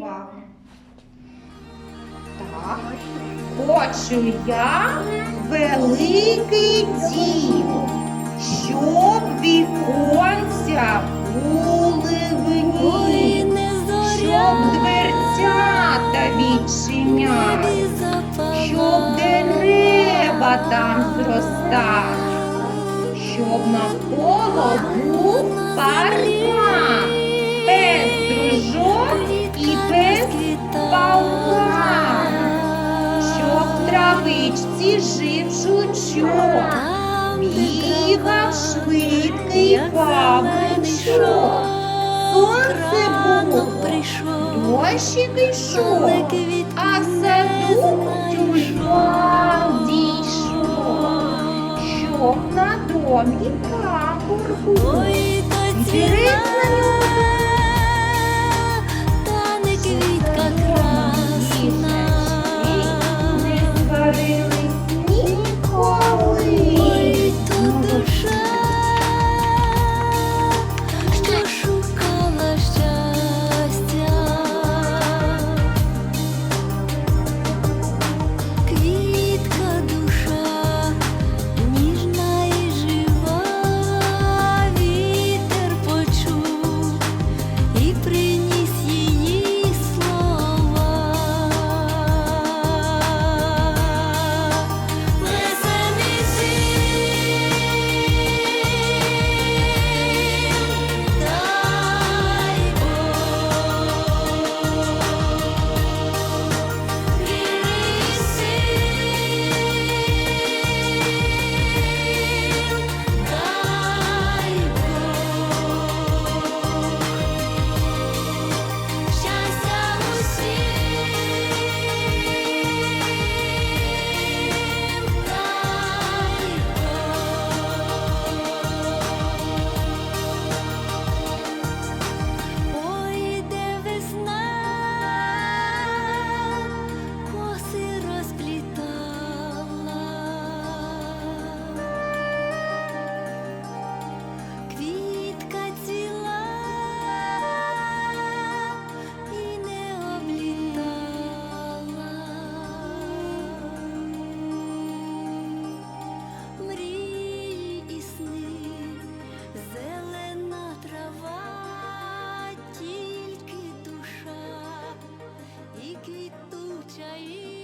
увагу. Так. Хочу я великий дім, щоб віконця були в ній, щоб дверцята відчиняли, щоб дерева там зростали, щоб навколо був паркан, без дружок жив жучок, бігав швидкий павучок. Сонце було, дощик ішов, а в саду тюльпан дійшов, щоб на домі прапор був. Дерев 下一